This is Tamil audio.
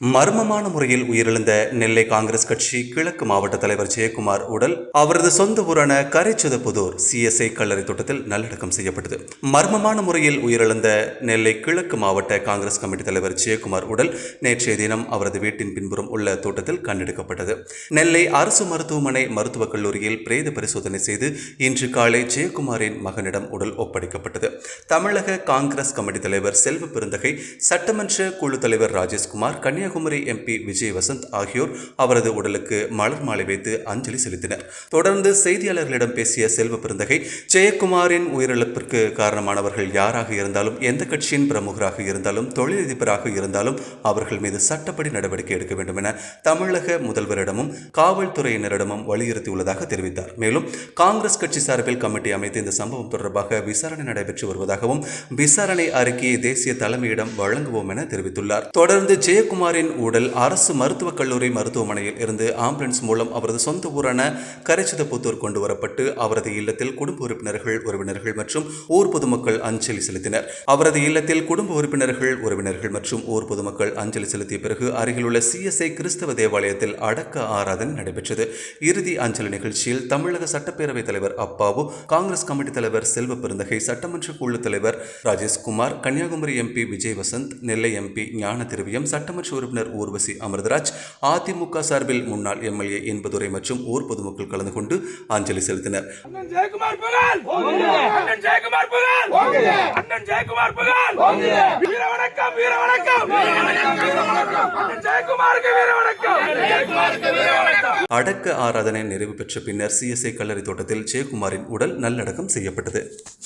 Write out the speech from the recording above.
மர்மமான முறையில் உயிரிழந்த நெல்லை காங்கிரஸ் கட்சி கிழக்கு மாவட்ட தலைவர் ஜெயக்குமார் உடல் அவரது சொந்த ஊரான கரைச்சுதப்புதூர் சிஎஸ்ஐ கல்லறை தோட்டத்தில் நல்லடக்கம் செய்யப்பட்டது. மர்மமான முறையில் உயிரிழந்த நெல்லை கிழக்கு மாவட்ட காங்கிரஸ் கமிட்டி தலைவர் ஜெயக்குமார் உடல் நேற்றைய தினம் அவரது வீட்டின் பின்புறம் உள்ள தோட்டத்தில் கண்டெடுக்கப்பட்டது. நெல்லை அரசு மருத்துவமனை மருத்துவக் கல்லூரியில் பிரேத பரிசோதனை செய்து இன்று காலை ஜெயக்குமாரின் மகனிடம் உடல் ஒப்படைக்கப்பட்டது. தமிழக காங்கிரஸ் கமிட்டி தலைவர் செல்வ பெருந்தகை சட்டமன்ற குழு தலைவர் ராஜேஷ்குமார் கன்னியாகுமரி எம்பி விஜய் வசந்த் ஆகியோர் அவரது உடலுக்கு மலர் மாலை வைத்து அஞ்சலி செலுத்தினர். தொடர்ந்து செய்தியாளர்களிடம் பேசிய செல்வ பெருந்தகை ஜெயக்குமாரின் உயிரிழப்பிற்கு காரணமானவர்கள் யாராக இருந்தாலும் எந்த கட்சியின் பிரமுகராக இருந்தாலும் தொழிலதிபராக இருந்தாலும் அவர்கள் மீது சட்டப்படி நடவடிக்கை எடுக்க வேண்டும் என தமிழக முதல்வரிடமும் காவல்துறையினரிடமும் வலியுறுத்தியுள்ளதாக தெரிவித்தார். மேலும் காங்கிரஸ் கட்சி சார்பில் கமிட்டி அமைத்து இந்த சம்பவம் தொடர்பாக விசாரணை நடைபெற்று வருவதாகவும் விசாரணை அறிக்கையை தேசிய தலைமையிடம் வழங்குவோம் என தெரிவித்துள்ளார். தொடர்ந்து ஜெயக்குமார் ஜெயக்குமாரின் உடல் அரசு மருத்துவக் கல்லூரி மருத்துவமனையில் இருந்து ஆம்புலன்ஸ் மூலம் அவரது சொந்த ஊரான கரைச்சிதப்புத்தூர் கொண்டு வரப்பட்டு அவரது இல்லத்தில் குடும்ப உறுப்பினர்கள் உறவினர்கள் மற்றும் ஊர் பொதுமக்கள் அஞ்சலி செலுத்தினர். அவரது இல்லத்தில் குடும்ப உறுப்பினர்கள் உறவினர்கள் மற்றும் ஊர் பொதுமக்கள் அஞ்சலி செலுத்திய பிறகு அருகிலுள்ள சிஎஸ்ஐ கிறிஸ்தவ தேவாலயத்தில் அடக்க ஆராதனை நடைபெற்றது. இறுதி அஞ்சலி நிகழ்ச்சியில் தமிழக சட்டப்பேரவைத் தலைவர் அப்பாவு காங்கிரஸ் கமிட்டி தலைவர் செல்வ பெருந்தகை சட்டமன்ற குழு தலைவர் ராஜேஷ்குமார் கன்னியாகுமரி எம்பி விஜய் வசந்த் நெல்லை எம்பி ஞான திருவியம் சட்டமன்ற உறுப்பினர் ஊர்வசி அமிர்தராஜ் அதிமுக சார்பில் முன்னாள் எம்எல்ஏ என்பதுரை மற்றும் ஊர் பொதுமக்கள் கலந்து கொண்டு அஞ்சலி செலுத்தினர். அடக்க ஆராதனை நிறைவு பெற்ற பின்னர் சிஎஸ்ஐ கல்லறை தோட்டத்தில் ஜெயக்குமாரின் உடல் நல்லடக்கம் செய்யப்பட்டது.